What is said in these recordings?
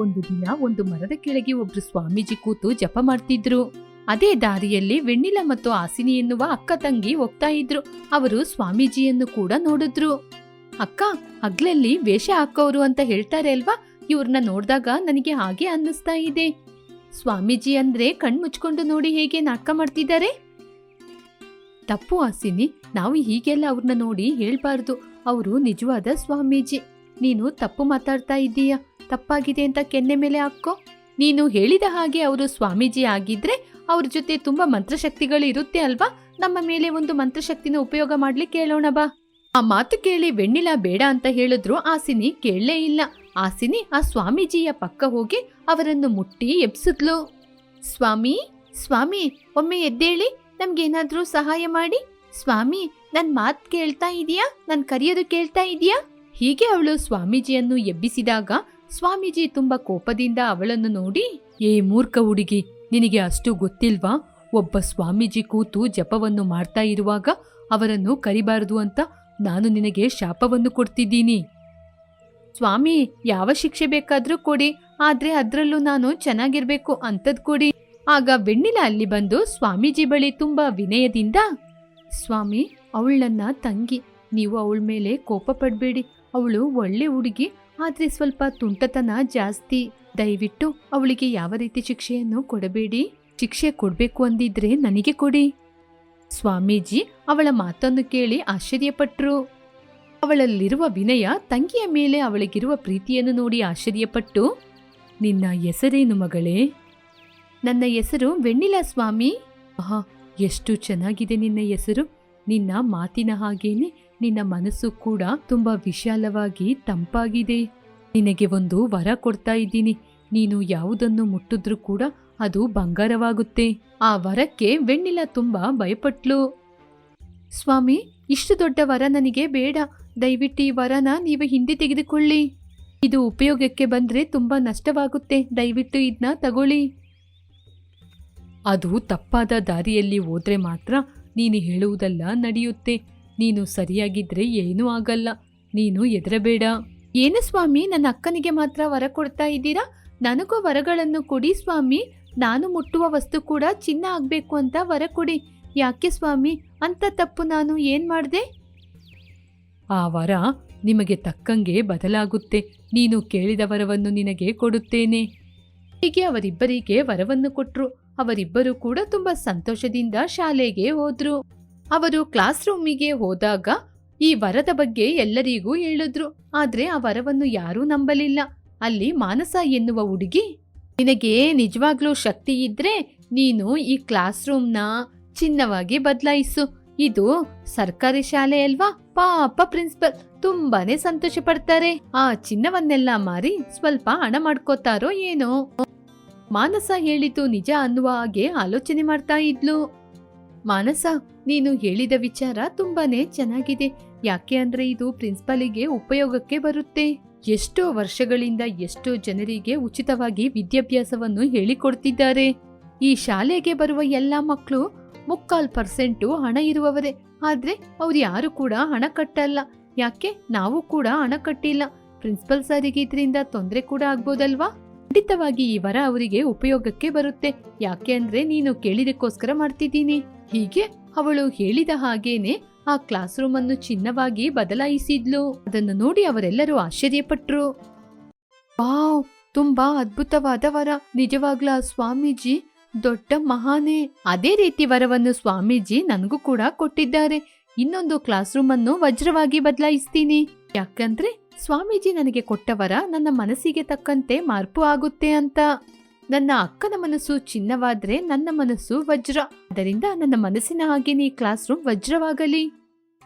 ಒಂದು ದಿನ ಒಂದು ಮರದ ಕೆಳಗೆ ಒಬ್ರು ಸ್ವಾಮೀಜಿ ಕೂತು ಜಪ ಮಾಡ್ತಿದ್ರು. ಅದೇ ದಾರಿಯಲ್ಲಿ ವೆಣ್ಣಿಲ ಮತ್ತು ಆಸಿನಿ ಎನ್ನುವ ಅಕ್ಕ ತಂಗಿ ಹೋಗ್ತಾ ಇದ್ರು. ಅವರು ಸ್ವಾಮೀಜಿಯನ್ನು ಕೂಡ ನೋಡಿದ್ರು. ಅಕ್ಕ, ಹಗ್ಲಲ್ಲಿ ವೇಷ ಹಾಕೋರು ಅಂತ ಹೇಳ್ತಾರೆ ಅಲ್ವಾ? ಇವ್ರನ್ನ ನೋಡಿದಾಗ ನನಗೆ ಹಾಗೆ ಅನ್ನಿಸ್ತಾ ಇದೆ. ಸ್ವಾಮೀಜಿ ಅಂದ್ರೆ ಕಣ್ಮುಚ್ಕೊಂಡು ನೋಡಿ ಹೇಗೆ ನಾಟಕ ಮಾಡ್ತಿದ್ದಾರೆ? ತಪ್ಪು ಆಸಿನಿ ನಾವು ಹೀಗೆಲ್ಲ ಅವ್ರನ್ನ ನೋಡಿ ಹೇಳ್ಬಾರ್ದು. ಅವರು ನಿಜವಾದ ಸ್ವಾಮೀಜಿ. ನೀನು ತಪ್ಪು ಮಾತಾಡ್ತಾ ಇದ್ದೀಯ? ತಪ್ಪಾಗಿದೆ ಅಂತ ಕೆನ್ನೆ ಮೇಲೆ ಹಾಕೋ ನೀನು ಹೇಳಿದ ಹಾಗೆ ಅವರು ಸ್ವಾಮೀಜಿ ಆಗಿದ್ರೆ ಅವ್ರ ಜೊತೆ ತುಂಬಾ ಮಂತ್ರಶಕ್ತಿಗಳು ಇರುತ್ತೆ ಅಲ್ವಾ? ನಮ್ಮ ಮೇಲೆ ಒಂದು ಮಂತ್ರಶಕ್ತಿನ ಉಪಯೋಗ ಮಾಡ್ಲಿಕ್ಕೆ ಕೇಳೋಣ ಬಾ. ಆ ಮಾತು ಕೇಳಿ ವೆಣ್ಣಿಲ ಬೇಡ ಅಂತ ಹೇಳಿದ್ರು. ಆಸಿನಿ ಕೇಳಲೇ ಇಲ್ಲ. ಆಸಿನಿ ಆ ಸ್ವಾಮೀಜಿಯ ಪಕ್ಕ ಹೋಗಿ ಅವರನ್ನು ಮುಟ್ಟಿ ಎಬ್ಸಿದ್ಲು. ಸ್ವಾಮಿ ಸ್ವಾಮಿ, ಒಮ್ಮೆ ಎದ್ದೇಳಿ, ನಮ್ಗೇನಾದ್ರೂ ಸಹಾಯ ಮಾಡಿ. ಸ್ವಾಮಿ, ನನ್ ಮಾತು ಕೇಳ್ತಾ ಇದೀಯಾ? ನನ್ ಕರೆಯೋದು ಕೇಳ್ತಾ ಇದೀಯಾ? ಹೀಗೆ ಅವಳು ಸ್ವಾಮೀಜಿಯನ್ನು ಎಬ್ಬಿಸಿದಾಗ ಸ್ವಾಮೀಜಿ ತುಂಬಾ ಕೋಪದಿಂದ ಅವಳನ್ನು ನೋಡಿ, ಏ ಮೂರ್ಖ ಹುಡುಗಿ, ನಿನಗೆ ಅಷ್ಟು ಗೊತ್ತಿಲ್ವಾ? ಒಬ್ಬ ಸ್ವಾಮೀಜಿ ಕೂತು ಜಪವನ್ನು ಮಾಡ್ತಾ ಇರುವಾಗ ಅವರನ್ನು ಕರಿಬಾರದು ಅಂತ ನಾನು ನಿನಗೆ ಶಾಪವನ್ನು ಕೊಡ್ತಿದ್ದೀನಿ. ಸ್ವಾಮಿ, ಯಾವ ಶಿಕ್ಷೆ ಬೇಕಾದ್ರೂ ಕೊಡಿ, ಆದ್ರೆ ಅದರಲ್ಲೂ ನಾನು ಚೆನ್ನಾಗಿರ್ಬೇಕು ಅಂತದ್ ಕೊಡಿ. ಆಗ ಬೆಣ್ಣಿಲ ಅಲ್ಲಿ ಬಂದು ಸ್ವಾಮೀಜಿ ಬಳಿ ತುಂಬಾ ವಿನಯದಿಂದ, ಸ್ವಾಮಿ ಅವಳು ತಂಗಿ, ನೀವು ಅವಳ ಮೇಲೆ ಕೋಪ ಪಡಬೇಡಿ ಅವಳು ಒಳ್ಳೆ ಹುಡುಗಿ, ಆದರೆ ಸ್ವಲ್ಪ ತುಂಟತನ ಜಾಸ್ತಿ. ದಯವಿಟ್ಟು ಅವಳಿಗೆ ಯಾವ ರೀತಿ ಶಿಕ್ಷೆಯನ್ನು ಕೊಡಬೇಡಿ? ಶಿಕ್ಷೆ ಕೊಡಬೇಕು ಅಂದಿದ್ರೆ ನನಗೆ ಕೊಡಿ. ಸ್ವಾಮೀಜಿ ಅವಳ ಮಾತನ್ನು ಕೇಳಿ ಆಶ್ಚರ್ಯಪಟ್ಟರು ಅವಳಲ್ಲಿರುವ ವಿನಯ ತಂಗಿಯ ಮೇಲೆ ಅವಳಿಗಿರುವ ಪ್ರೀತಿಯನ್ನು ನೋಡಿ ಆಶ್ಚರ್ಯಪಟ್ಟು, ನಿನ್ನ ಹೆಸರೇನು ಮಗಳೇ? ನನ್ನ ಹೆಸರು ವೆಣ್ಣಿಲ ಸ್ವಾಮಿ. ಆಹಾ, ಎಷ್ಟು ಚೆನ್ನಾಗಿದೆ ನಿನ್ನ ಹೆಸರು. ನಿನ್ನ ಮಾತಿನ ಹಾಗೇನೆ ನಿನ್ನ ಮನಸ್ಸು ಕೂಡ ತುಂಬಾ ವಿಶಾಲವಾಗಿ ತಂಪಾಗಿದೆ. ನಿನಗೆ ಒಂದು ವರ ಕೊಡ್ತಾ ಇದ್ದೀನಿ. ನೀನು ಯಾವುದನ್ನು ಮುಟ್ಟಿದ್ರೂ ಕೂಡ ಅದು ಬಂಗಾರವಾಗುತ್ತೆ. ಆ ವರಕ್ಕೆ ವೆಣ್ಣಿಲ ತುಂಬಾ ಭಯಪಟ್ಲು. ಸ್ವಾಮಿ, ಇಷ್ಟು ದೊಡ್ಡ ವರ ನನಗೆ ಬೇಡ. ದಯವಿಟ್ಟು ಈ ವರನ ನೀವು ಹಿಂದೆ ತೆಗೆದುಕೊಳ್ಳಿ. ಇದು ಉಪಯೋಗಕ್ಕೆ ಬಂದ್ರೆ ತುಂಬಾ ನಷ್ಟವಾಗುತ್ತೆ. ದಯವಿಟ್ಟು ಇದನ್ನ ತಗೊಳ್ಳಿ. ಅದು ತಪ್ಪಾದ ದಾರಿಯಲ್ಲಿ ಹೋದ್ರೆ ಮಾತ್ರ ನೀನು ಹೇಳುವುದಲ್ಲ ನಡೆಯುತ್ತೆ. ನೀನು ಸರಿಯಾಗಿದ್ರೆ ಏನೂ ಆಗಲ್ಲ. ನೀನು ಹೆದರಬೇಡ. ಏನು ಸ್ವಾಮಿ, ನನ್ನ ಅಕ್ಕನಿಗೆ ಮಾತ್ರ ವರ ಕೊಡ್ತಾ ಇದ್ದೀರಾ? ನನಗೂ ವರಗಳನ್ನು ಕೊಡಿ ಸ್ವಾಮಿ. ನಾನು ಮುಟ್ಟುವ ವಸ್ತು ಕೂಡ ಚಿನ್ನ ಆಗಬೇಕು ಅಂತ ವರ ಕೊಡಿ. ಯಾಕೆ ಸ್ವಾಮಿ? ಅಂತ ತಪ್ಪು ನಾನು ಏನು ಮಾಡಿದೆ? ಆ ವರ ನಿಮಗೆ ತಕ್ಕಂಗೆ ಬದಲಾಗುತ್ತೆ. ನೀನು ಕೇಳಿದ ವರವನ್ನು ನಿನಗೆ ಕೊಡುತ್ತೇನೆ. ಹೀಗೆ ಅವರಿಬ್ಬರಿಗೆ ವರವನ್ನು ಕೊಟ್ಟರು ಅವರಿಬ್ಬರು ಕೂಡ ತುಂಬಾ ಸಂತೋಷದಿಂದ ಶಾಲೆಗೆ ಹೋದ್ರು. ಅವರು ಕ್ಲಾಸ್ ರೂಮಿಗೆ ಹೋದಾಗ ಈ ವರದ ಬಗ್ಗೆ ಎಲ್ಲರಿಗೂ ಹೇಳಿದ್ರು. ಆದ್ರೆ ಆ ವರವನ್ನು ಯಾರೂ ನಂಬಲಿಲ್ಲ. ಅಲ್ಲಿ ಮಾನಸ ಎನ್ನುವ ಹುಡುಗಿ, ನಿನಗೆ ನಿಜವಾಗ್ಲೂ ಶಕ್ತಿ ಇದ್ರೆ ನೀನು ಈ ಕ್ಲಾಸ್ ರೂಮ್ನ ಚಿನ್ನವಾಗಿ ಬದಲಾಯಿಸು. ಇದು ಸರ್ಕಾರಿ ಶಾಲೆ ಅಲ್ವಾ? ಪಾಪ ಪ್ರಿನ್ಸಿಪಲ್, ತುಂಬಾನೇ ಸಂತೋಷ ಪಡ್ತಾರೆ ಆ ಚಿನ್ನವನ್ನೆಲ್ಲ ಮಾರಿ ಸ್ವಲ್ಪ ಹಣ ಮಾಡ್ಕೋತಾರೋ ಏನೋ? ಮಾನಸ ಹೇಳಿತು ನಿಜ ಅನ್ನುವ ಹಾಗೆ ಆಲೋಚನೆ ಮಾಡ್ತಾ ಇದ್ಲು. ಮಾನಸ ನೀನು ಹೇಳಿದ ವಿಚಾರ ತುಂಬಾನೇ ಚೆನ್ನಾಗಿದೆ. ಯಾಕೆ ಅಂದ್ರೆ ಇದು ಪ್ರಿನ್ಸಿಪಾಲಿಗೆ ಉಪಯೋಗಕ್ಕೆ ಬರುತ್ತೆ. ಎಷ್ಟೋ ವರ್ಷಗಳಿಂದ ಎಷ್ಟೋ ಜನರಿಗೆ ಉಚಿತವಾಗಿ ವಿದ್ಯಾಭ್ಯಾಸವನ್ನು ಹೇಳಿಕೊಡ್ತಿದ್ದಾರೆ. ಈ ಶಾಲೆಗೆ ಬರುವ ಎಲ್ಲಾ ಮಕ್ಕಳು ಮುಕ್ಕಾಲ್ ಪರ್ಸೆಂಟು ಹಣ ಇರುವವರೇ. ಆದ್ರೆ ಅವ್ರು ಯಾರು ಕೂಡ ಹಣ ಕಟ್ಟಲ್ಲ. ಯಾಕೆ? ನಾವು ಕೂಡ ಹಣ ಕಟ್ಟಿಲ್ಲ. ಪ್ರಿನ್ಸಿಪಲ್ ಸಾರಿಗೆ ಇದರಿಂದ ತೊಂದರೆ ಕೂಡ ಆಗ್ಬೋದಲ್ವಾ? ಖಂಡಿತವಾಗಿ ಈ ವರ ಅವರಿಗೆ ಉಪಯೋಗಕ್ಕೆ ಬರುತ್ತೆ. ಯಾಕೆ ಅಂದ್ರೆ ನೀನು ಕೇಳಿದಕ್ಕೋಸ್ಕರ ಮಾಡ್ತಿದ್ದೀನಿ. ಹೀಗೆ ಅವಳು ಹೇಳಿದ ಹಾಗೇನೆ ಆ ಕ್ಲಾಸ್ ರೂಮ್ ಅನ್ನು ಚಿನ್ನವಾಗಿ ಬದಲಾಯಿಸಿದ್ಲು. ಅದನ್ನು ನೋಡಿ ಅವರೆಲ್ಲರೂ ಆಶ್ಚರ್ಯಪಟ್ರು. ವಾವ್, ತುಂಬಾ ಅದ್ಭುತವಾದ ವರ. ನಿಜವಾಗ್ಲ ಸ್ವಾಮೀಜಿ? ದೊಡ್ಡ ಮಹಾನೇ. ಅದೇ ರೀತಿ ವರವನ್ನು ಸ್ವಾಮೀಜಿ ನನಗೂ ಕೂಡ ಕೊಟ್ಟಿದ್ದಾರೆ. ಇನ್ನೊಂದು ಕ್ಲಾಸ್ ರೂಮ್ ಅನ್ನು ವಜ್ರವಾಗಿ ಬದಲಾಯಿಸ್ತೀನಿ. ಯಾಕಂದ್ರೆ ಸ್ವಾಮೀಜಿ ನನಗೆ ಕೊಟ್ಟವರ ನನ್ನ ಮನಸ್ಸಿಗೆ ತಕ್ಕಂತೆ ಮಾರ್ಪು ಆಗುತ್ತೆ ಅಂತ. ನನ್ನ ಅಕ್ಕನ ಮನಸ್ಸು ಚಿನ್ನವಾದ್ರೆ ನನ್ನ ಮನಸ್ಸು ವಜ್ರ. ಅದರಿಂದ ನನ್ನ ಮನಸ್ಸಿನ ನೀ ಕ್ಲಾಸ್ ರೂಮ್ ವಜ್ರವಾಗಲಿ.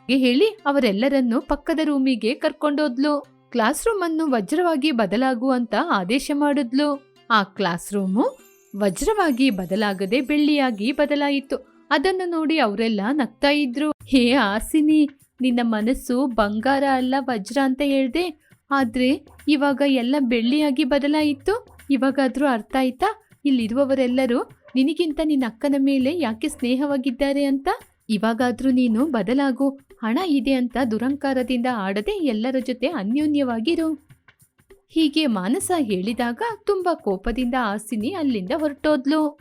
ಹೇಳಿ ಅವರೆಲ್ಲರನ್ನು ಪಕ್ಕದ ರೂಮಿಗೆ ಕರ್ಕೊಂಡೋದ್ಲು. ಕ್ಲಾಸ್ ರೂಮ್ ಅನ್ನು ವಜ್ರವಾಗಿ ಬದಲಾಗುವಂತ ಆದೇಶ ಮಾಡಿದ್ಲು. ಆ ಕ್ಲಾಸ್ ರೂಮು ವಜ್ರವಾಗಿ ಬದಲಾಗದೆ ಬೆಳ್ಳಿಯಾಗಿ ಬದಲಾಯಿತು. ಅದನ್ನು ನೋಡಿ ಅವರೆಲ್ಲ ನಗ್ತಾ ಇದ್ರು. ಹೇ ಆಸಿನಿ ನಿನ್ನ ಮನಸ್ಸು ಬಂಗಾರ ಅಲ್ಲ ವಜ್ರ ಅಂತ ಹೇಳ್ದೆ. ಆದ್ರೆ ಇವಾಗ ಎಲ್ಲ ಬೆಳ್ಳಿಯಾಗಿ ಬದಲಾಯಿತು. ಇವಾಗಾದ್ರೂ ಅರ್ಥ ಆಯ್ತಾ? ಇಲ್ಲಿರುವವರೆಲ್ಲರೂ, ನಿನಗಿಂತ ನಿನ್ನ ಅಕ್ಕನ ಮೇಲೆ ಯಾಕೆ ಸ್ನೇಹವಾಗಿದ್ದಾರೆ ಅಂತ? ಇವಾಗಾದರೂ ನೀನು ಬದಲಾಗು. ಹಣ ಇದೆ ಅಂತ ದುರಂಕಾರದಿಂದ ಆಡದೆ ಎಲ್ಲರ ಜೊತೆ ಅನ್ಯೋನ್ಯವಾಗಿರು. ಹೀಗೆ ಮಾನಸ ಹೇಳಿದಾಗ ತುಂಬ ಕೋಪದಿಂದ ಆಸಿನಿ ಅಲ್ಲಿಂದ ಹೊರಟೋದ್ಲು.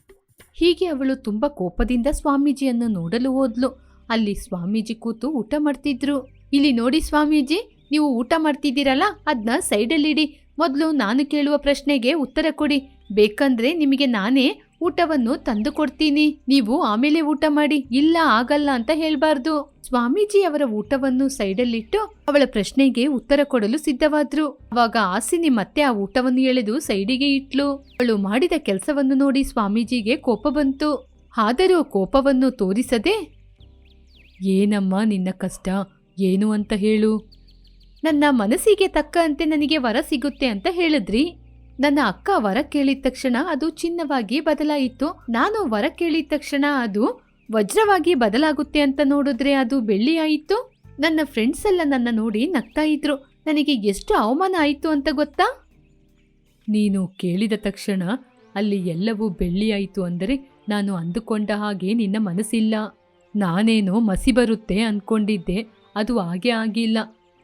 ಹೀಗೆ ಅವಳು ತುಂಬ ಕೋಪದಿಂದ ಸ್ವಾಮೀಜಿಯನ್ನು ನೋಡಲು ಹೋದ್ಲು. ಅಲ್ಲಿ ಸ್ವಾಮೀಜಿ ಕೂತು ಊಟ ಮಾಡ್ತಿದ್ರು. ಇಲ್ಲಿ ನೋಡಿ ಸ್ವಾಮೀಜಿ, ನೀವು ಊಟ ಮಾಡ್ತಿದ್ದೀರಲ್ಲ? ಅದನ್ನ ಸೈಡಲ್ಲಿಡಿ. ಮೊದಲು ನಾನು ಕೇಳುವ ಪ್ರಶ್ನೆಗೆ ಉತ್ತರ ಕೊಡಿ. ಬೇಕಂದ್ರೆ ನಿಮಗೆ ನಾನೇ ಊಟವನ್ನು ತಂದು ಕೊಡ್ತೀನಿ. ನೀವು ಆಮೇಲೆ ಊಟ ಮಾಡಿ. ಇಲ್ಲ, ಆಗಲ್ಲ ಅಂತ ಹೇಳ್ಬಾರ್ದು. ಸ್ವಾಮೀಜಿ ಅವರ ಊಟವನ್ನು ಸೈಡಲ್ಲಿಟ್ಟು ಅವಳ ಪ್ರಶ್ನೆಗೆ ಉತ್ತರ ಕೊಡಲು ಸಿದ್ಧವಾದ್ರು. ಅವಾಗ ಆಸಿನಿ ಮತ್ತೆ ಆ ಊಟವನ್ನು ಎಳೆದು ಸೈಡಿಗೆ ಇಟ್ಲು. ಅವಳು ಮಾಡಿದ ಕೆಲಸವನ್ನು ನೋಡಿ ಸ್ವಾಮೀಜಿಗೆ ಕೋಪ ಬಂತು. ಆದರೂ ಕೋಪವನ್ನು ತೋರಿಸದೆ, ಏನಮ್ಮ ನಿನ್ನ ಕಷ್ಟ? ಏನು ಅಂತ ಹೇಳು. ನನ್ನ ಮನಸ್ಸಿಗೆ ತಕ್ಕಂತೆ ನನಗೆ ವರ ಸಿಗುತ್ತೆ ಅಂತ ಹೇಳಿದ್ರಿ. ನನ್ನ ಅಕ್ಕ ವರ ಕೇಳಿದ ತಕ್ಷಣ ಅದು ಚಿನ್ನವಾಗಿ ಬದಲಾಯಿತು. ನಾನು ವರ ಕೇಳಿದ ತಕ್ಷಣ ಅದು ವಜ್ರವಾಗಿ ಬದಲಾಗುತ್ತೆ ಅಂತ ನೋಡಿದ್ರೆ ಅದು ಬೆಳ್ಳಿಯಾಯಿತು ನನ್ನ ಫ್ರೆಂಡ್ಸ್ ಎಲ್ಲ ನನ್ನ ನೋಡಿ ನಗ್ತಾ ಇದ್ರು. ನನಗೆ ಎಷ್ಟು ಅವಮಾನ ಆಯಿತು ಅಂತ ಗೊತ್ತಾ? ನೀನು ಕೇಳಿದ ತಕ್ಷಣ ಅಲ್ಲಿ ಎಲ್ಲವೂ ಬೆಳ್ಳಿಯಾಯಿತು ಅಂದರೆ ನಾನು ಅಂದುಕೊಂಡ ಹಾಗೆ ನಿನ್ನ ಮನಸ್ಸಿಲ್ಲ. ನಾನೇನೋ ಮಸಿ ಬರುತ್ತೆ ಅಂದ್ಕೊಂಡಿದ್ದೆ ಅದು ಹಾಗೆ ಆಗಿಲ್ಲ.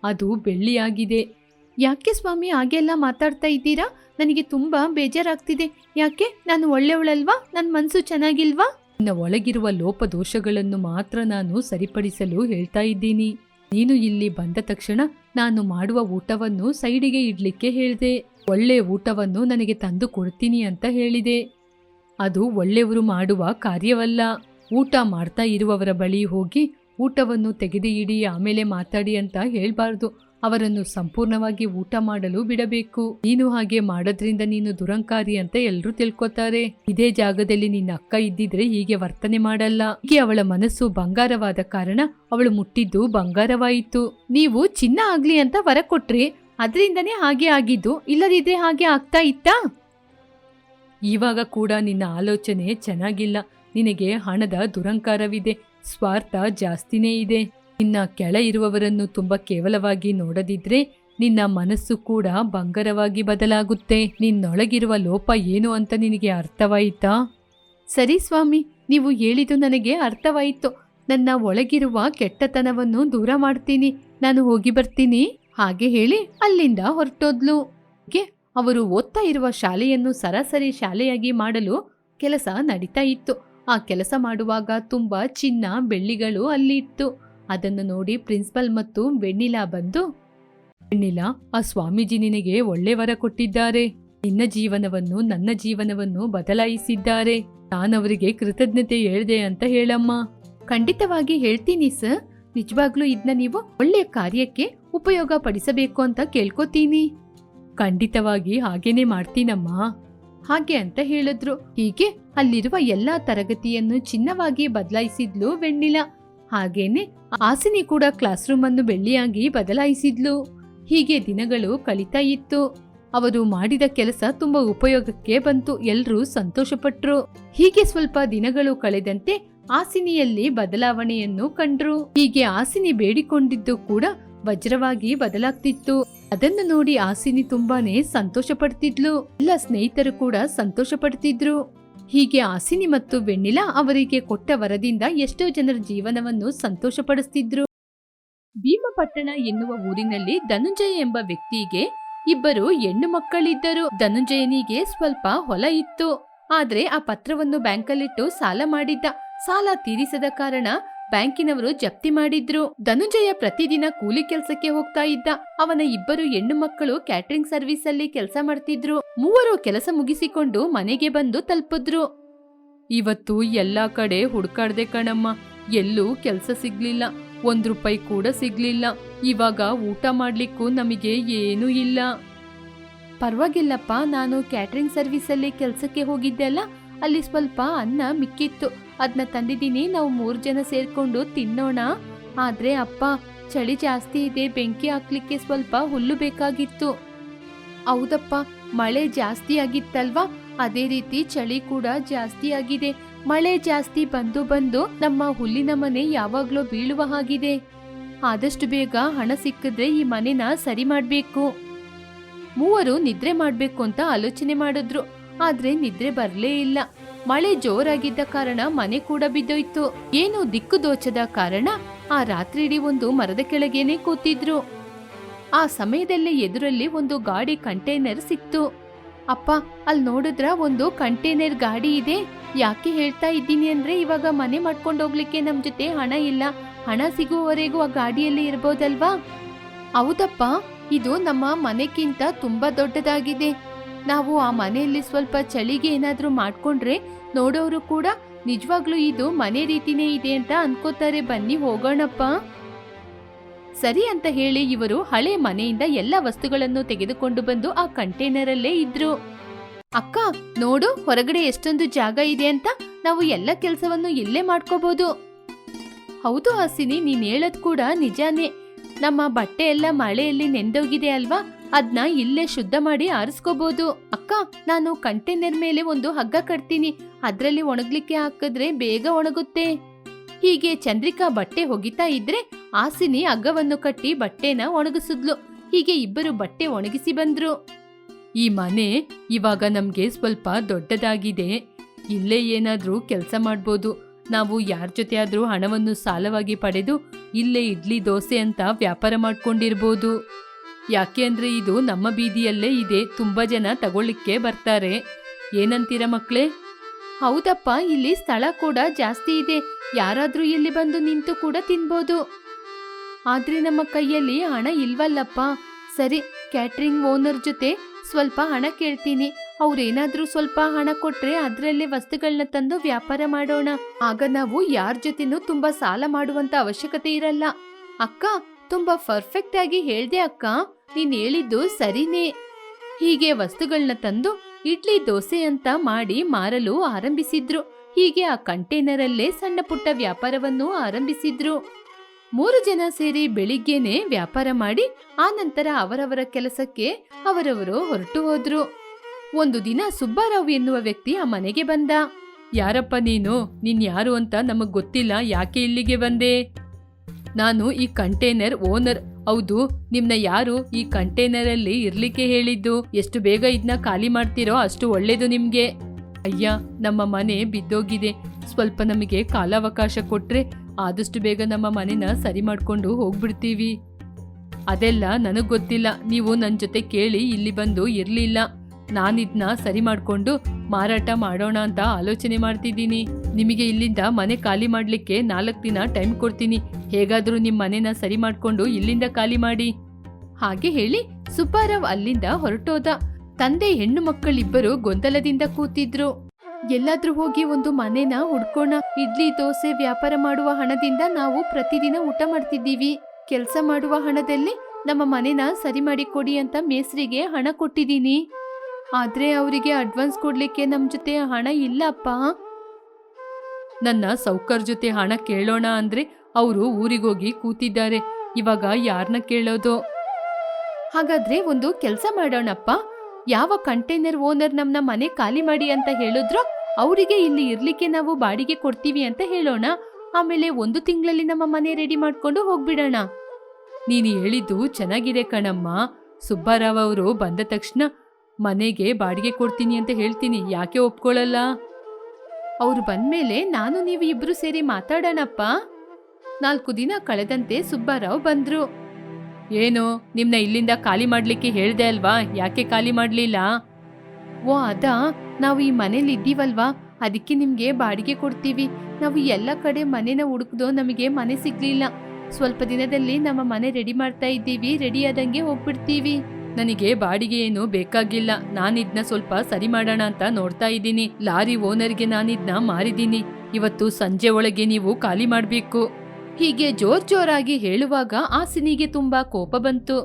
ಅದು ಬೆಳ್ಳಿಯಾಗಿದೆ. ಯಾಕೆ ಸ್ವಾಮಿ ಹಾಗೆಲ್ಲ ಮಾತಾಡ್ತಾ ಇದ್ದೀರಾ? ನನಗೆ ತುಂಬ ಬೇಜಾರಾಗ್ತಿದೆ. ಯಾಕೆ? ನಾನು ಒಳ್ಳೆಯವಳಲ್ವಾ? ನನ್ನ ಮನಸ್ಸು ಚೆನ್ನಾಗಿಲ್ವಾ? ನನ್ನ ಒಳಗಿರುವ ಲೋಪದೋಷಗಳನ್ನು ಮಾತ್ರ ನಾನು ಸರಿಪಡಿಸಲು ಹೇಳ್ತಾ ಇದ್ದೀನಿ. ನೀನು ಇಲ್ಲಿ ಬಂದ ತಕ್ಷಣ ನಾನು ಮಾಡುವ ಊಟವನ್ನು ಸೈಡಿಗೆ ಇಡ್ಲಿಕ್ಕೆ ಹೇಳಿದೆ. ಒಳ್ಳೆ ಊಟವನ್ನು ನನಗೆ ತಂದು ಕೊಡ್ತೀನಿ ಅಂತ ಹೇಳಿದೆ. ಅದು ಒಳ್ಳೆಯವರು ಮಾಡುವ ಕಾರ್ಯವಲ್ಲ. ಊಟ ಮಾಡ್ತಾ ಇರುವವರ ಬಳಿ ಹೋಗಿ ಊಟವನ್ನು ತೆಗೆದು ಇಡಿ ಆಮೇಲೆ ಮಾತಾಡಿ ಅಂತ ಹೇಳಬಾರ್ದು. ಅವರನ್ನು ಸಂಪೂರ್ಣವಾಗಿ ಊಟ ಮಾಡಲು ಬಿಡಬೇಕು. ನೀನು ಹಾಗೆ ಮಾಡೋದ್ರಿಂದ ನೀನು ದುರಂಕಾರಿ ಅಂತ ಎಲ್ಲರೂ ತಿಳ್ಕೊತಾರೆ. ಇದೇ ಜಾಗದಲ್ಲಿ ನಿನ್ನ ಅಕ್ಕ ಇದ್ದಿದ್ರೆ ಹೀಗೆ ವರ್ತನೆ ಮಾಡಲ್ಲ. ಹೀಗೆ ಅವಳ ಮನಸ್ಸು ಬಂಗಾರವಾದ ಕಾರಣ ಅವಳು ಮುಟ್ಟಿದ್ದು ಬಂಗಾರವಾಯಿತು. ನೀವು ಚಿನ್ನ ಆಗ್ಲಿ ಅಂತ ವರ ಕೊಟ್ರಿ. ಅದರಿಂದನೇ ಹಾಗೆ ಆಗಿದ್ದು, ಇಲ್ಲದಿದ್ರೆ ಹಾಗೆ ಆಗ್ತಾ ಇತ್ತಾ? ಇವಾಗ ಕೂಡ ನಿನ್ನ ಆಲೋಚನೆ ಚೆನ್ನಾಗಿಲ್ಲ. ನಿನಗೆ ಹಣದ ದುರಂಕಾರವಿದೆ. ಸ್ವಾರ್ಥ ಜಾಸ್ತಿನೇ ಇದೆ. ನಿನ್ನ ಕೆಳ ಇರುವವರನ್ನು ತುಂಬ ಕೇವಲವಾಗಿ ನೋಡದಿದ್ರೆ ನಿನ್ನ ಮನಸ್ಸು ಕೂಡ ಬಂಗಾರವಾಗಿ ಬದಲಾಗುತ್ತೆ. ನಿನ್ನೊಳಗಿರುವ ಲೋಪ ಏನು ಅಂತ ನಿನಗೆ ಅರ್ಥವಾಯಿತಾ? ಸರಿ ಸ್ವಾಮಿ, ನೀವು ಹೇಳಿದ್ದು ನನಗೆ ಅರ್ಥವಾಯಿತು. ನನ್ನ ಒಳಗಿರುವ ಕೆಟ್ಟತನವನ್ನು ದೂರ ಮಾಡ್ತೀನಿ. ನಾನು ಹೋಗಿ ಬರ್ತೀನಿ. ಹಾಗೆ ಹೇಳಿ ಅಲ್ಲಿಂದ ಹೊರಟೋದ್ಲು. ಅವರು ಓದ್ತಾ ಇರುವ ಶಾಲೆಯನ್ನು ಸರಾಸರಿ ಶಾಲೆಯಾಗಿ ಮಾಡಲು ಕೆಲಸ ನಡೀತಾ ಇತ್ತು. ಆ ಕೆಲಸ ಮಾಡುವಾಗ ತುಂಬ ಚಿನ್ನ, ಬೆಳ್ಳಿಗಳು ಅಲ್ಲಿ ಇತ್ತು ಅದನ್ನು ನೋಡಿ ಪ್ರಿನ್ಸಿಪಲ್ ಮತ್ತು ವೆಣ್ಣಿಲಾ ಬಂದು ವೆಣ್ಣಿಲಾ ಆ ಸ್ವಾಮೀಜಿ ನಿನಗೆ ಒಳ್ಳೆ ವರ ಕೊಟ್ಟಿದ್ದಾರೆ. ನಿನ್ನ ಜೀವನವನ್ನು, ನನ್ನ ಜೀವನವನ್ನು ಬದಲಾಯಿಸಿದ್ದಾರೆ. ನಾನವರಿಗೆ ಕೃತಜ್ಞತೆ ಹೇಳ್ದೆ ಅಂತ ಹೇಳಮ್ಮ. ಖಂಡಿತವಾಗಿ ಹೇಳ್ತೀನಿ ಸರ್. ನಿಜವಾಗ್ಲೂ ಇದನ್ನ ನೀವು ಒಳ್ಳೆಯ ಕಾರ್ಯಕ್ಕೆ ಉಪಯೋಗ ಪಡಿಸಬೇಕು ಅಂತ ಕೇಳ್ಕೊತೀನಿ. ಖಂಡಿತವಾಗಿ ಹಾಗೇನೆ ಮಾಡ್ತೀನಮ್ಮ. ಹಾಗೆ ಅಂತ ಹೇಳಿದ್ರು. ಹೀಗೆ ಅಲ್ಲಿರುವ ಎಲ್ಲಾ ತರಗತಿಯನ್ನು ಚಿನ್ನವಾಗಿ ಬದಲಾಯಿಸಿದ್ಲು ವೆಣ್ಣಿಲ. ಹಾಗೇನೆ ಆಸಿನಿ ಕೂಡ ಕ್ಲಾಸ್ ರೂಮ್ ಅನ್ನು ಬೆಳ್ಳಿಯಾಗಿ ಬದಲಾಯಿಸಿದ್ಲು. ಹೀಗೆ ದಿನಗಳು ಕಳೀತಾ ಇತ್ತು. ಅವರು ಮಾಡಿದ ಕೆಲಸ ತುಂಬಾ ಉಪಯೋಗಕ್ಕೆ ಬಂತು. ಎಲ್ರೂ ಸಂತೋಷಪಟ್ರು. ಹೀಗೆ ಸ್ವಲ್ಪ ದಿನಗಳು ಕಳೆದಂತೆ ಆಸಿನಿಯಲ್ಲಿ ಬದಲಾವಣೆಯನ್ನು ಕಂಡ್ರು. ಹೀಗೆ ಆಸಿನಿ ಬೇಡಿಕೊಂಡಿದ್ದು ಕೂಡ ವಜ್ರವಾಗಿ ಬದಲಾಗ್ತಿತ್ತು. ಅದನ್ನು ನೋಡಿ ಆಸಿನಿ ತುಂಬಾನೇ ಸಂತೋಷ ಪಡ್ತಿದ್ಲು ಎಲ್ಲ ಸ್ನೇಹಿತರು ಕೂಡ ಸಂತೋಷ ಪಡ್ತಿದ್ರು ಹೀಗೆ ಆಸಿನಿ ಮತ್ತು ವೆಣ್ಣಿಲಾ ಅವರಿಗೆ ಕೊಟ್ಟ ವರದಿಂದ ಎಷ್ಟೋ ಜನರ ಜೀವನವನ್ನು ಸಂತೋಷಪಡಿಸ್ತಿದ್ರು. ಭೀಮಪಟ್ಟಣ ಎನ್ನುವ ಊರಿನಲ್ಲಿ ಧನುಂಜಯ ಎಂಬ ವ್ಯಕ್ತಿಗೆ ಇಬ್ಬರು ಹೆಣ್ಣು ಮಕ್ಕಳಿದ್ದರು. ಧನುಂಜಯನಿಗೆ ಸ್ವಲ್ಪ ಹೊಲ ಇತ್ತು. ಆದ್ರೆ ಆ ಪತ್ರವನ್ನು ಬ್ಯಾಂಕಲ್ಲಿಟ್ಟು ಸಾಲ ಮಾಡಿದ್ದ. ಸಾಲ ತೀರಿಸದ ಕಾರಣ ಬ್ಯಾಂಕಿನವರು ಜಪ್ತಿ ಮಾಡಿದ್ರು. ಧನುಂಜಯ ಪ್ರತಿದಿನ ಕೂಲಿ ಕೆಲಸಕ್ಕೆ ಹೋಗ್ತಾ ಇದ್ದ. ಅವನ ಇಬ್ಬರು ಹೆಣ್ಣು ಮಕ್ಕಳು ಕ್ಯಾಟರಿಂಗ್ ಸರ್ವಿಸ್ ಅಲ್ಲಿ ಕೆಲಸ ಮಾಡ್ತಿದ್ರು. ಮೂವರು ಕೆಲಸ ಮುಗಿಸಿಕೊಂಡು ಮನೆಗೆ ಬಂದು ತಲುಪಿದ್ರು. ಇವತ್ತು ಎಲ್ಲಾ ಕಡೆ ಹುಡ್ಕಾಡ್ದೆ ಕಣಮ್ಮ. ಎಲ್ಲೂ ಕೆಲಸ ಸಿಗ್ಲಿಲ್ಲ. ಒಂದ್ ರೂಪಾಯಿ ಕೂಡ ಸಿಗ್ಲಿಲ್ಲ. ಇವಾಗ ಊಟ ಮಾಡ್ಲಿಕ್ಕೂ ನಮಗೆ ಏನೂ ಇಲ್ಲ. ಪರವಾಗಿಲ್ಲಪ್ಪ. ನಾನು ಕ್ಯಾಟರಿಂಗ್ ಸರ್ವಿಸಲ್ಲಿ ಕೆಲಸಕ್ಕೆ ಹೋಗಿದ್ದೆ ಅಲ್ಲ. ಅಲ್ಲಿ ಸ್ವಲ್ಪ ಅನ್ನ ಮಿಕ್ಕಿತ್ತು. ಅದನ್ನ ತಂದಿದ್ದೀನಿ, ನಾವು ಮೂರು ಜನ ಸೇರ್ಕೊಂಡು ತಿನ್ನೋಣ. ಆದ್ರೆ ಅಪ್ಪ, ಚಳಿ ಜಾಸ್ತಿ ಇದೆ, ಬೆಂಕಿ ಹಾಕ್ಲಿಕ್ಕೆ ಸ್ವಲ್ಪ ಹುಲ್ಲು ಬೇಕಾಗಿತ್ತು. ಹೌದಪ್ಪ, ಮಳೆ ಜಾಸ್ತಿ ಆಗಿತ್ತಲ್ವಾ? ಅದೇ ರೀತಿ ಚಳಿ ಕೂಡ ಜಾಸ್ತಿ ಆಗಿದೆ. ಮಳೆ ಜಾಸ್ತಿ ಬಂದು ಬಂದು ನಮ್ಮ ಹುಲ್ಲಿನ ಮನೆ ಯಾವಾಗ್ಲೂ ಬೀಳುವ ಹಾಗಿದೆ. ಆದಷ್ಟು ಬೇಗ ಹಣ ಸಿಕ್ಕಿದ್ರೆ ಈ ಮನೆನ ಸರಿ ಮಾಡ್ಬೇಕು. ಮೂವರು ನಿದ್ರೆ ಮಾಡ್ಬೇಕು ಅಂತ ಆಲೋಚನೆ ಮಾಡಿದ್ರು. ಆದ್ರೆ ನಿದ್ರೆ ಬರ್ಲೇ ಇಲ್ಲ. ಮಳೆ ಜೋರಾಗಿದ್ದ ಕಾರಣ ಮನೆ ಕೂಡ ಬಿದ್ದೋಯ್ತು. ಏನು ದಿಕ್ಕು ದೋಚದ ಕಾರಣ ಆ ರಾತ್ರಿಡೀ ಒಂದು ಮರದ ಕೆಳಗೇನೆ ಕೂತಿದ್ರು. ಆ ಸಮಯದಲ್ಲೇ ಎದುರಲ್ಲಿ ಒಂದು ಗಾಡಿ ಕಂಟೈನರ್ ಸಿಕ್ತು. ಅಪ್ಪ, ಅಲ್ಲಿ ನೋಡಿದ್ರ ಒಂದು ಕಂಟೈನರ್ ಗಾಡಿ ಇದೆ. ಯಾಕೆ ಹೇಳ್ತಾ ಇದ್ದೀನಿ ಅಂದ್ರೆ ಇವಾಗ ಮನೆ ಮಾಡ್ಕೊಂಡು ಹೋಗ್ಲಿಕ್ಕೆ ನಮ್ ಜೊತೆ ಹಣ ಇಲ್ಲ. ಹಣ ಸಿಗುವವರೆಗೂ ಆ ಗಾಡಿಯಲ್ಲಿ ಇರ್ಬೋದಲ್ವಾ? ಹೌದಪ್ಪ, ಇದು ನಮ್ಮ ಮನೆಗಿಂತ ತುಂಬಾ ದೊಡ್ಡದಾಗಿದೆ. ನಾವು ಆ ಮನೆಯಲ್ಲಿ ಸ್ವಲ್ಪ ಚಳಿಗೆ ಏನಾದರೂ ಮಾಡ್ಕೊಂಡ್ರೆ ನೋಡೋರು ಕೂಡ ನಿಜವಾಗ್ಲೂ ಇದು ಮನೆ ರೀತಿನೇ ಇದೆ ಅಂತ ಅನ್ಕೋತಾರೆ. ಬನ್ನಿ ಹೋಗೋಣಪ್ಪ. ಸರಿ ಅಂತ ಹೇಳಿ ಇವರು ಹಳೆ ಮನೆಯಿಂದ ಎಲ್ಲ ವಸ್ತುಗಳನ್ನು ತೆಗೆದುಕೊಂಡು ಬಂದು ಆ ಕಂಟೈನರ್ ಅಲ್ಲೇ ಇದ್ರು. ಅಕ್ಕ, ನೋಡು ಹೊರಗಡೆ ಎಷ್ಟೊಂದು ಜಾಗ ಇದೆ ಅಂತ ನಾವು ಎಲ್ಲ ಕೆಲಸವನ್ನು ಇಲ್ಲೇ ಮಾಡ್ಕೋಬಹುದು ಹೌದು ಹಾಸಿನಿ, ನೀನ್ ಹೇಳದ್ ಕೂಡ ನಿಜಾನೇ. ನಮ್ಮ ಬಟ್ಟೆ ಎಲ್ಲ ಮಳೆಯಲ್ಲಿ ನೆಂದೋಗಿದೆ ಅಲ್ವಾ? ಅದ್ನ ಇಲ್ಲೇ ಶುದ್ಧ ಮಾಡಿ ಆರಿಸ್ಕೋಬಹುದು ಅಕ್ಕ, ನಾನು ಕಂಟೈನರ್ ಮೇಲೆ ಒಂದು ಹಗ್ಗ ಕಟ್ತೀನಿ. ಅದ್ರಲ್ಲಿ ಒಣಗ್ಲಿಕ್ಕೆ ಹಾಕಿದ್ರೆ ಬೇಗ ಒಣಗುತ್ತೆ. ಹೀಗೆ ಚಂದ್ರಿಕಾ ಬಟ್ಟೆ ಒಗಿತಾ ಇದ್ರೆ ಆಸಿನಿ ಹಗ್ಗವನ್ನು ಕಟ್ಟಿ ಬಟ್ಟೆನ ಒಣಗಿಸಿದ್ಲು. ಹೀಗೆ ಇಬ್ಬರು ಬಟ್ಟೆ ಒಣಗಿಸಿ ಬಂದ್ರು. ಈ ಮನೆ ಇವಾಗ ನಮ್ಗೆ ಸ್ವಲ್ಪ ದೊಡ್ಡದಾಗಿದೆ. ಇಲ್ಲೇ ಏನಾದ್ರೂ ಕೆಲಸ ಮಾಡ್ಬೋದು. ನಾವು ಯಾರ ಜೊತೆ ಹಣವನ್ನು ಸಾಲವಾಗಿ ಪಡೆದು ಇಲ್ಲೇ ಇಡ್ಲಿ, ದೋಸೆ ಅಂತ ವ್ಯಾಪಾರ ಮಾಡ್ಕೊಂಡಿರ್ಬೋದು. ಯಾಕೆ ಇದು ನಮ್ಮ ಬೀದಿಯಲ್ಲೇ ಇದೆ. ತುಂಬಾ ಜನ ತಗೊಳ್ಳಿಕ್ಕೆ ಬರ್ತಾರೆ. ಏನಂತೀರ ಮಕ್ಳೇ? ಹೌದಪ್ಪ, ಇಲ್ಲಿ ಸ್ಥಳ ಕೂಡ ಜಾಸ್ತಿ ಇದೆ. ಯಾರಾದ್ರೂ ಇಲ್ಲಿ ಬಂದು ನಿಂತು ಕೂಡ ತಿನ್ಬೋದು. ಆದ್ರೆ ನಮ್ಮ ಕೈಯಲ್ಲಿ ಹಣ ಇಲ್ವಲ್ಲಪ್ಪ. ಸರಿ, ಕ್ಯಾಟ್ರಿಂಗ್ ಓನರ್ ಜೊತೆ ಸ್ವಲ್ಪ ಹಣ ಕೇಳ್ತೀನಿ. ಅವ್ರೇನಾದ್ರೂ ಸ್ವಲ್ಪ ಹಣ ಕೊಟ್ರೆ ಅದ್ರಲ್ಲೇ ವಸ್ತುಗಳನ್ನ ತಂದು ವ್ಯಾಪಾರ ಮಾಡೋಣ. ಆಗ ನಾವು ಯಾರ ಜೊತೆನೂ ತುಂಬಾ ಸಾಲ ಮಾಡುವಂತ ಅವಶ್ಯಕತೆ ಇರಲ್ಲ. ಅಕ್ಕ ತುಂಬಾ ಪರ್ಫೆಕ್ಟ್ ಆಗಿ ಹೇಳ್ದೆ, ಅಕ್ಕ. ನೀನ್ ಹೇಳಿದ್ದು ಸರಿನೇ. ಹೀಗೆ ವಸ್ತುಗಳನ್ನ ತಂದು ಇಡ್ಲಿ, ದೋಸೆ ಅಂತ ಮಾಡಿ ಮಾರಲು ಆರಂಭಿಸಿದ್ರು. ಹೀಗೆ ಆ ಕಂಟೈನರ್ ಅಲ್ಲೇ ಸಣ್ಣ ಪುಟ್ಟ ವ್ಯಾಪಾರವನ್ನು ಆರಂಭಿಸಿದ್ರು. ಮೂರು ಜನ ಸೇರಿ ಬೆಳಿಗ್ಗೆನೆ ವ್ಯಾಪಾರ ಮಾಡಿ, ಆ ನಂತರ ಅವರವರ ಕೆಲಸಕ್ಕೆ ಅವರವರು ಹೊರಟು ಹೋದ್ರು. ಒಂದು ದಿನ ಸುಬ್ಬಾರಾವ್ ಎನ್ನುವ ವ್ಯಕ್ತಿ ಆ ಮನೆಗೆ ಬಂದ. ಯಾರಪ್ಪ ನೀನು? ನೀನ್ ಯಾರು ಅಂತ ನಮಗ್ ಗೊತ್ತಿಲ್ಲ. ಯಾಕೆ ಇಲ್ಲಿಗೆ ಬಂದೆ? ನಾನು ಈ ಕಂಟೈನರ್ ಓನರ್ ಹೌದು, ನಿಮ್ನ ಯಾರು ಈ ಕಂಟೈನರ್ ಅಲ್ಲಿ ಇರ್ಲಿಕ್ಕೆ ಹೇಳಿದ್ದು? ಎಷ್ಟು ಬೇಗ ಇದನ್ನ ಖಾಲಿ ಮಾಡ್ತೀರೋ ಅಷ್ಟು ಒಳ್ಳೇದು ನಿಮ್ಗೆ. ಅಯ್ಯ, ನಮ್ಮ ಮನೆ ಬಿದ್ದೋಗಿದೆ. ಸ್ವಲ್ಪ ನಮಗೆ ಕಾಲಾವಕಾಶ ಕೊಟ್ರೆ ಆದಷ್ಟು ಬೇಗ ನಮ್ಮ ಮನೆನ ಸರಿ ಮಾಡ್ಕೊಂಡು ಹೋಗ್ಬಿಡ್ತೀವಿ. ಅದೆಲ್ಲ ನನಗೆ ಗೊತ್ತಿಲ್ಲ. ನೀವು ನನ್ನ ಜೊತೆ ಕೇಳಿ ಇಲ್ಲಿ ಬಂದು ಇರ್ಲಿಲ್ಲ. ನಾನಿದ್ನ ಸರಿ ಮಾಡ್ಕೊಂಡು ಮಾರಾಟ ಮಾಡೋಣ ಅಂತ ಆಲೋಚನೆ ಮಾಡ್ತಿದ್ದೀನಿ. ನಿಮಗೆ ಇಲ್ಲಿಂದ ಮನೆ ಖಾಲಿ ಮಾಡ್ಲಿಕ್ಕೆ ನಾಲ್ಕು ದಿನ ಟೈಮ್ ಕೊಡ್ತೀನಿ. ಹೇಗಾದರೂ ನಿಮ್ಮ ಮನೆನ ಸರಿ ಮಾಡ್ಕೊಂಡು ಇಲ್ಲಿಂದ ಖಾಲಿ ಮಾಡಿ. ಹಾಗೆ ಹೇಳಿ ಸುಬ್ಬಾರಾವ್ ಅಲ್ಲಿಂದ ಹೊರಟೋದ. ತಂದೆ ಹೆಣ್ಣು ಮಕ್ಕಳಿಬ್ಬರು ಗೊಂದಲದಿಂದ ಕೂತಿದ್ರು. ಎಲ್ಲಾದ್ರೂ ಹೋಗಿ ಒಂದು ಮನೆನ ಹುಡ್ಕೋಣ. ಇಡ್ಲಿ, ದೋಸೆ, ವ್ಯಾಪಾರ ಮಾಡುವ ಹಣದಿಂದ ನಾವು ಪ್ರತಿದಿನ ಊಟ ಮಾಡ್ತಿದ್ದೀವಿ. ಕೆಲಸ ಮಾಡುವ ಹಣದಲ್ಲಿ ನಮ್ಮ ಮನೆನ ಸರಿ ಮಾಡಿ ಕೊಡಿ ಅಂತ ಮೇಸ್ರಿಗೆ ಹಣ ಕೊಟ್ಟಿದ್ದೀನಿ. ಆದ್ರೆ ಅವರಿಗೆ ಅಡ್ವಾನ್ಸ್ ಕೊಡ್ಲಿಕ್ಕೆ ನಮ್ ಜೊತೆ ಹಣ ಇಲ್ಲಪ್ಪ. ನನ್ನ ಸೌಕರ್ ಜೊತೆ ಹಣ ಕೇಳೋಣ ಅಂದ್ರೆ ಅವರು ಊರಿಗೋಗಿ ಕೂತಿದ್ದಾರೆ. ಇವಾಗ ಯಾರನ್ನ ಕೇಳೋದು? ಹಾಗಾದ್ರೆ ಒಂದು ಕೆಲಸ ಮಾಡೋಣಪ್ಪ. ಯಾವ ಕಂಟೈನರ್ ಓನರ್ ನಮ್ನ ಮನೆ ಖಾಲಿ ಮಾಡಿ ಅಂತ ಹೇಳಿದ್ರು ಅವರಿಗೆ ಇಲ್ಲಿ ಇರ್ಲಿಕ್ಕೆ ನಾವು ಬಾಡಿಗೆ ಕೊಡ್ತೀವಿ ಅಂತ ಹೇಳೋಣ. ಆಮೇಲೆ ಒಂದು ತಿಂಗಳಲ್ಲಿ ನಮ್ಮ ಮನೆ ರೆಡಿ ಮಾಡ್ಕೊಂಡು ಹೋಗ್ಬಿಡೋಣ. ನೀನು ಹೇಳಿದ್ದು ಚೆನ್ನಾಗಿದೆ ಕಣಮ್ಮ. ಸುಬ್ಬಾರಾವ್ ಅವರು ಬಂದ ತಕ್ಷಣ ಮನೆಗೆ ಬಾಡಿಗೆ ಕೊಡ್ತೀನಿ ಅಂತ ಹೇಳ್ತೀನಿ. ಯಾಕೆ ಒಪ್ಕೊಳ್ಳಲ್ಲ ಅವ್ರು ಬಂದ್ಮೇಲೆ ನಾನು ನೀವು ಇಬ್ರು ಸೇರಿ ಮಾತಾಡೋಣಪ್ಪ. ನಾಲ್ಕು ದಿನ ಕಳೆದಂತೆ ಸುಬ್ಬಾರಾವ್ ಬಂದ್ರು. ಏನು, ನಿಮ್ನ ಇಲ್ಲಿಂದ ಖಾಲಿ ಮಾಡ್ಲಿಕ್ಕೆ ಹೇಳ್ದೆ ಅಲ್ವಾ? ಯಾಕೆ ಖಾಲಿ ಮಾಡ್ಲಿಲ್ಲ? ಓ, ಅದಾ. ನಾವು ಈ ಮನೇಲಿ ಇದ್ದೀವಲ್ವಾ? ಅದಕ್ಕೆ ನಿಮ್ಗೆ ಬಾಡಿಗೆ ಕೊಡ್ತೀವಿ. ನಾವು ಎಲ್ಲ ಕಡೆ ಮನೆನ ಹುಡುಕ್ದು ನಮಗೆ ಮನೆ ಸಿಗ್ಲಿಲ್ಲ. ಸ್ವಲ್ಪ ದಿನದಲ್ಲಿ ನಮ್ಮ ಮನೆ ರೆಡಿ ಮಾಡ್ತಾ ಇದ್ದೀವಿ. ರೆಡಿ ಆದಂಗೆ ಹೋಗ್ಬಿಡ್ತೀವಿ. ನನಗೆ ಬಾಡಿಗೆ ಏನು ಬೇಕಾಗಿಲ್ಲ. ನಾನಿದ್ನ ಸ್ವಲ್ಪ ಸರಿ ಮಾಡೋಣ ಅಂತ ನೋಡ್ತಾ ಇದ್ದೀನಿ. ಲಾರಿ ಓನರ್ಗೆ ನಾನಿದ್ನ ಮಾರಿದ್ದೀನಿ. ಇವತ್ತು ಸಂಜೆ ಒಳಗೆ ನೀವು ಖಾಲಿ ಮಾಡ್ಬೇಕು. ಹೀಗೆ ಜೋರ್ ಜೋರಾಗಿ ಹೇಳುವಾಗ ಸಿನಿಗೆ ತುಂಬಾ ಕೋಪ ಬಂತು.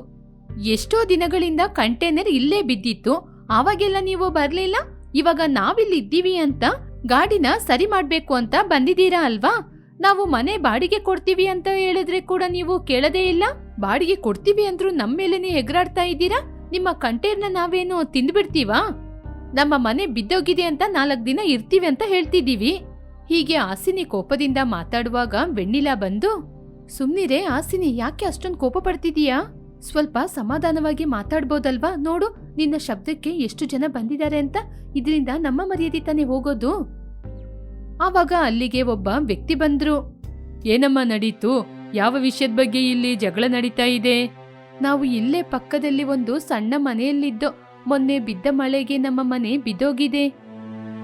ಎಷ್ಟೋ ದಿನಗಳಿಂದ ಕಂಟೈನರ್ ಇಲ್ಲೇ ಬಿದ್ದಿತ್ತು. ಆವಾಗೆಲ್ಲ ನೀವು ಬರ್ಲಿಲ್ಲ? ಇವಾಗ ನಾವಿಲ್ಲಿ ಇದ್ದೀವಿ ಅಂತ? ಗಾಡಿನ ಸರಿ ಮಾಡ್ಬೇಕು ಅಂತ ಬಂದಿದ್ದೀರಾ ಅಲ್ವಾ? ನಾವು ಮನೆ ಬಾಡಿಗೆ ಕೊಡ್ತೀವಿ ಅಂತ ಹೇಳಿದ್ರೆ ಕೂಡ ನೀವು ಕೇಳದೇ ಇಲ್ಲ? ಬಾಡಿಗೆ ಕೊಡ್ತೀವಿ ಅಂದ್ರೂ ನಮ್ಮ ಮೇಲೇನೆ ಹೆಗರಾಡ್ತಾ ಇದ್ದೀರಾ? ನಿಮ್ಮ ಕಂಟೇರ್ನ ನಾವೇನು ತಿಂದ್ಬಿಡ್ತೀವಾ? ನಮ್ಮ ಮನೆ ಬಿದ್ದೋಗಿದೆ ಅಂತ ನಾಲ್ಕು ದಿನ ಇರ್ತೀವಿ ಅಂತ ಹೇಳ್ತಿದ್ದೀವಿ. ಹೀಗೆ ಆಸಿನಿ ಕೋಪದಿಂದ ಮಾತಾಡುವಾಗ ವೆಣ್ಣಿಲಾ ಬಂದು, ಸುಮ್ನಿರೇ ಆಸಿನಿ ಯಾಕೆ ಅಷ್ಟೊಂದು ಕೋಪ ಪಡ್ತಿದೀಯಾ? ಸ್ವಲ್ಪ ಸಮಾಧಾನವಾಗಿ ಮಾತಾಡ್ಬೋದಲ್ವಾ? ನೋಡು, ನಿನ್ನ ಶಬ್ದಕ್ಕೆ ಎಷ್ಟು ಜನ ಬಂದಿದ್ದಾರೆ ಅಂತ ಇದರಿಂದ ನಮ್ಮ ಮರ್ಯಾದೆ ತಾನೇ ಹೋಗೋದು? ಆವಾಗ ಅಲ್ಲಿಗೆ ಒಬ್ಬ ವ್ಯಕ್ತಿ ಬಂದ್ರು. ಏನಮ್ಮ ನಡೀತು? ಯಾವ ವಿಷಯದ ಬಗ್ಗೆ ಇಲ್ಲಿ ಜಗಳ ನಡೀತಾ ಇದೆ? ನಾವು ಇಲ್ಲೇ ಪಕ್ಕದಲ್ಲಿ ಒಂದು ಸಣ್ಣ ಮನೆಯಲ್ಲಿದ್ದೋ, ಮೊನ್ನೆ ಬಿದ್ದ ಮಳೆಗೆ ನಮ್ಮ ಮನೆ ಬಿದ್ದೋಗಿದೆ.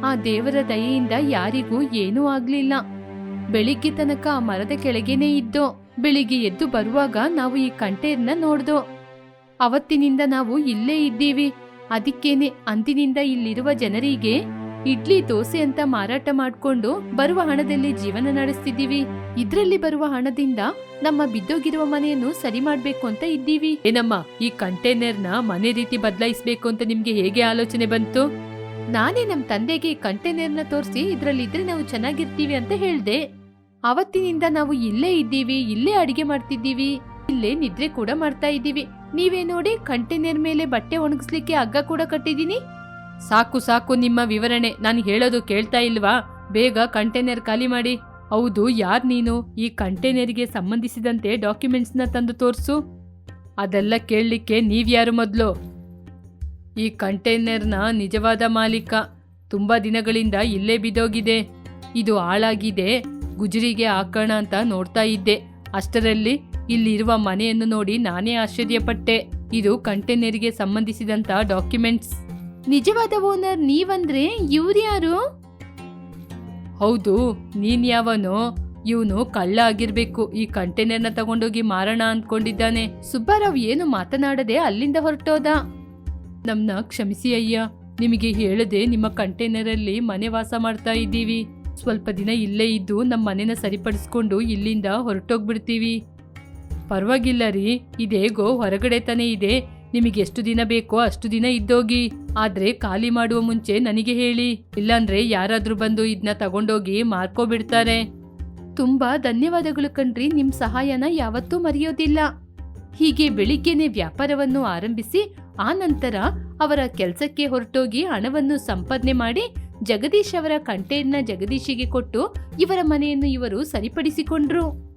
ಆ ದೇವರ ದಯೆಯಿಂದ ಯಾರಿಗೂ ಏನೂ ಆಗ್ಲಿಲ್ಲ. ಬೆಳಿಗ್ಗೆ ತನಕ ಆ ಮರದ ಕೆಳಗೇನೆ ಇದ್ದೋ, ಬೆಳಿಗ್ಗೆ ಎದ್ದು ಬರುವಾಗ ನಾವು ಈ ಕಂಟೇರ್ನ ನೋಡ್ದೋ. ಅವತ್ತಿನಿಂದ ನಾವು ಇಲ್ಲೇ ಇದ್ದೀವಿ. ಅದಕ್ಕೇನೆ ಅಂದಿನಿಂದ ಇಲ್ಲಿರುವ ಜನರಿಗೆ ಇಡ್ಲಿ, ದೋಸೆ ಅಂತ ಮಾರಾಟ ಮಾಡ್ಕೊಂಡು ಬರುವ ಹಣದಲ್ಲಿ ಜೀವನ ನಡೆಸ್ತಿದ್ದೀವಿ. ಇದ್ರಲ್ಲಿ ಬರುವ ಹಣದಿಂದ ನಮ್ಮ ಬಿದ್ದೋಗಿರುವ ಮನೆಯನ್ನು ಸರಿ ಮಾಡ್ಬೇಕು ಅಂತ ಇದ್ದೀವಿ. ಏನಮ್ಮ, ಈ ಕಂಟೈನರ್ನ ಮನೆ ರೀತಿ ಬದಲಾಯಿಸಬೇಕು ಅಂತ ನಿಮ್ಗೆ ಹೇಗೆ ಆಲೋಚನೆ ಬಂತು? ನಾನೇ ನಮ್ ತಂದೆಗೆ ಈ ನ ತೋರಿಸಿ ಇದ್ರಲ್ಲಿದ್ರೆ ನಾವು ಚೆನ್ನಾಗಿರ್ತೀವಿ ಅಂತ ಹೇಳ್ದೆ. ಅವತ್ತಿನಿಂದ ನಾವು ಇಲ್ಲೇ ಇದ್ದೀವಿ, ಇಲ್ಲೇ ಅಡಿಗೆ ಮಾಡ್ತಿದ್ದೀವಿ, ಇಲ್ಲೇ ನಿದ್ರೆ ಕೂಡ ಮಾಡ್ತಾ ಇದ್ದೀವಿ. ನೀವೇ ನೋಡಿ ಕಂಟೈನರ್ ಮೇಲೆ ಬಟ್ಟೆ ಒಣಗಿಸ್ಲಿಕ್ಕೆ ಹಗ್ಗ ಕೂಡ ಕಟ್ಟಿದೀನಿ ಸಾಕು ಸಾಕು ನಿಮ್ಮ ವಿವರಣೆ. ನಾನು ಹೇಳೋದು ಕೇಳ್ತಾ ಇಲ್ವಾ? ಬೇಗ ಕಂಟೈನರ್ ಖಾಲಿ ಮಾಡಿ. ಹೌದು, ಯಾರು ನೀನು? ಈ ಕಂಟೈನರ್ಗೆ ಸಂಬಂಧಿಸಿದಂತೆ ಡಾಕ್ಯುಮೆಂಟ್ಸ್ನ ತಂದು ತೋರಿಸು. ಅದೆಲ್ಲ ಕೇಳಲಿಕ್ಕೆ ನೀವ್ಯಾರು ಮೊದಲು? ಈ ಕಂಟೈನರ್ನ ನಿಜವಾದ ಮಾಲೀಕ. ತುಂಬ ದಿನಗಳಿಂದ ಇಲ್ಲೇ ಬಿದ್ದೋಗಿದೆ. ಇದು ಹಾಳಾಗಿದೆ. ಗುಜರಿಗೆ ಹಾಕೋಣ ಅಂತ ನೋಡ್ತಾ ಇದ್ದೆ. ಅಷ್ಟರಲ್ಲಿ ಇಲ್ಲಿರುವ ಮನೆಯನ್ನು ನೋಡಿ ನಾನೇ ಆಶ್ಚರ್ಯಪಟ್ಟೆ. ಇದು ಕಂಟೈನರ್ಗೆ ಸಂಬಂಧಿಸಿದಂಥ ಡಾಕ್ಯುಮೆಂಟ್ಸ್. ನಿಜವಾದ ಓನರ್ ನೀವಂದ್ರೆ ಇವ್ರ್ಯಾರು ಹೌದು, ನೀನ್ ಯಾವನೋ? ಇವನು ಕಳ್ಳ ಆಗಿರ್ಬೇಕು ಈ ಕಂಟೈನರ್ನ ತಗೊಂಡೋಗಿ ಮಾರೋಣ ಅಂದ್ಕೊಂಡಿದ್ದಾನೆ. ಸುಬ್ಬಾರಾವ್ ಏನು ಮಾತನಾಡದೆ ಅಲ್ಲಿಂದ ಹೊರಟೋದ? ನಮ್ನ ಕ್ಷಮಿಸಿ ಅಯ್ಯ, ನಿಮಗೆ ಹೇಳದೆ ನಿಮ್ಮ ಕಂಟೈನರಲ್ಲಿ ಮನೆ ವಾಸ ಮಾಡ್ತಾ ಇದ್ದೀವಿ. ಸ್ವಲ್ಪ ದಿನ ಇಲ್ಲೇ ಇದ್ದು ನಮ್ಮ ಮನೆನ ಸರಿಪಡಿಸ್ಕೊಂಡು ಇಲ್ಲಿಂದ ಹೊರಟೋಗ್ಬಿಡ್ತೀವಿ. ಪರವಾಗಿಲ್ಲ ರೀ, ಇದೇಗೋ ಹೊರಗಡೆ ತಾನೇ ಇದೆ ನಿಮಗೆ ಎಷ್ಟು ದಿನ ಬೇಕೋ ಅಷ್ಟು ದಿನ ಇದ್ದೋಗಿ. ಆದ್ರೆ ಖಾಲಿ ಮಾಡುವ ಮುಂಚೆ ನನಗೆ ಹೇಳಿ. ಇಲ್ಲಾಂದ್ರೆ ಯಾರಾದ್ರೂ ಬಂದು ಇದನ್ನ ತಗೊಂಡೋಗಿ ಮಾರ್ಕೋಬಿಡ್ತಾರೆ ತುಂಬಾ ಧನ್ಯವಾದಗಳು ಕಣ್ರಿ, ನಿಮ್ ಸಹಾಯನ ಯಾವತ್ತೂ ಮರೆಯೋದಿಲ್ಲ. ಹೀಗೆ ಬೆಳಿಗ್ಗೆನೆ ವ್ಯಾಪಾರವನ್ನು ಆರಂಭಿಸಿ, ಆ ನಂತರ ಅವರ ಕೆಲಸಕ್ಕೆ ಹೊರಟೋಗಿ ಹಣವನ್ನು ಸಂಪಾದನೆ ಮಾಡಿ, ಜಗದೀಶ್ ಅವರ ಕಂಟೇರ್ನ ಜಗದೀಶಿಗೆ ಕೊಟ್ಟು, ಇವರ ಮನೆಯನ್ನು ಇವರು ಸರಿಪಡಿಸಿಕೊಂಡ್ರು.